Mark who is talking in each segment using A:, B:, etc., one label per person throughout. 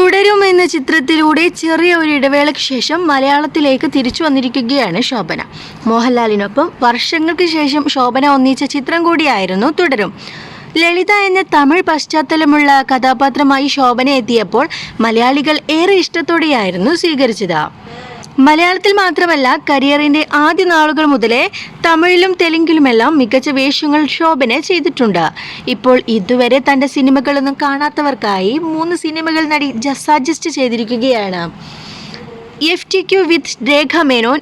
A: തുടരും എന്ന ചിത്രത്തിലൂടെ ചെറിയ ഒരു ഇടവേളയ്ക്ക് ശേഷം മലയാളത്തിലേക്ക് തിരിച്ചു വന്നിരിക്കുകയാണ് ശോഭന. മോഹൻലാലിനൊപ്പം വർഷങ്ങൾക്ക് ശേഷം ശോഭന ഒന്നിച്ച ചിത്രം കൂടിയായിരുന്നു തുടരും. ലളിത എന്ന തമിഴ് പശ്ചാത്തലമുള്ള കഥാപാത്രമായി ശോഭന എത്തിയപ്പോൾ മലയാളികൾ ഏറെ ഇഷ്ടത്തോടെയായിരുന്നു സ്വീകരിച്ചത്. മലയാളത്തിൽ മാത്രമല്ല കരിയറിന്റെ ആദ്യ നാളുകൾ മുതലേ തമിഴിലും തെലുങ്കിലുമെല്ലാം മികച്ച വേഷങ്ങൾ ശോഭന ചെയ്തിട്ടുണ്ട്. ഇപ്പോൾ ഇതുവരെ തന്റെ സിനിമകളൊന്നും കാണാത്തവർക്കായി മൂന്ന് സിനിമകൾ നടി സജസ്റ്റ് ചെയ്തിരിക്കുകയാണ്. F T Q with Rekha Menon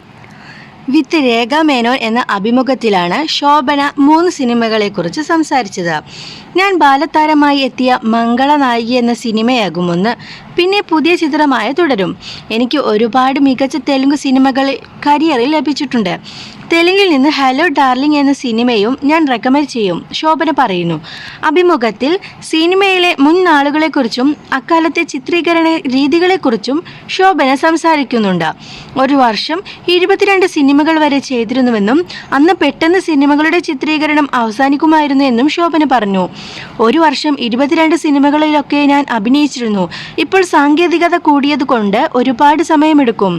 A: with Rekha Menon എന്ന അഭിമുഖത്തിലാണ് ശോഭന മൂന്ന് സിനിമകളെക്കുറിച്ച് സംസാരിച്ചത്. ഞാൻ ബാലതാരമായി എത്തിയ മംഗളനായിക എന്ന സിനിമയാകുമെന്ന് പിന്നെ പുതിയ ചിത്രമായ തുടരും. എനിക്ക് ഒരുപാട് മികച്ച തെലുങ്ക് സിനിമകൾ കരിയറിൽ ലഭിച്ചിട്ടുണ്ട്. തെലുങ്കിൽ നിന്ന് ഹലോ ഡാർലിംഗ് എന്ന സിനിമയും ഞാൻ റെക്കമെൻഡ് ചെയ്യും ശോഭന പറയുന്നു. അഭിമുഖത്തിൽ സിനിമയിലെ മുൻ നാളുകളെക്കുറിച്ചും അക്കാലത്തെ ചിത്രീകരണ രീതികളെക്കുറിച്ചും ശോഭന സംസാരിക്കുന്നുണ്ട്. ഒരു വർഷം ഇരുപത്തിരണ്ട് സിനിമകൾ വരെ ചെയ്തിരുന്നുവെന്നും അന്ന് പെട്ടെന്ന് സിനിമകളുടെ ചിത്രീകരണം അവസാനിക്കുമായിരുന്നു എന്നും ശോഭന പറഞ്ഞു. ഒരു വർഷം ഇരുപത്തിരണ്ട് സിനിമകളിലൊക്കെ ഞാൻ അഭിനയിച്ചിരുന്നു. ഇപ്പോൾ സാങ്കേതികത കൂടിയതുകൊണ്ട് ഒരുപാട് സമയമെടുക്കും.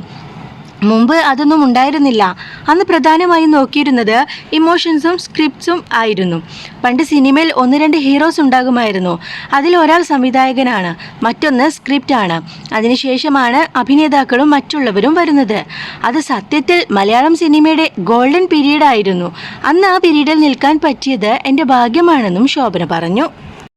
A: മുമ്പ് അതൊന്നും ഉണ്ടായിരുന്നില്ല. അന്ന് പ്രധാനമായും നോക്കിയിരുന്നത് ഇമോഷൻസും സ്ക്രിപ്റ്റ്സും ആയിരുന്നു. പണ്ട് സിനിമയിൽ ഒന്ന് രണ്ട് ഹീറോസ് ഉണ്ടാകുമായിരുന്നു. അതിൽ ഒരാൾ സംവിധായകനാണ് മറ്റൊന്ന് സ്ക്രിപ്റ്റ് ആണ് അതിനുശേഷമാണ് അഭിനേതാക്കളും മറ്റുള്ളവരും വരുന്നത്. അത് സത്യത്തിൽ മലയാളം സിനിമയുടെ ഗോൾഡൻ പീരീഡ് ആയിരുന്നു അന്ന് ആ പീരീഡിൽ നിൽക്കാൻ പറ്റിയത് എന്റെ ഭാഗ്യമാണെന്നും ശോഭന പറഞ്ഞു.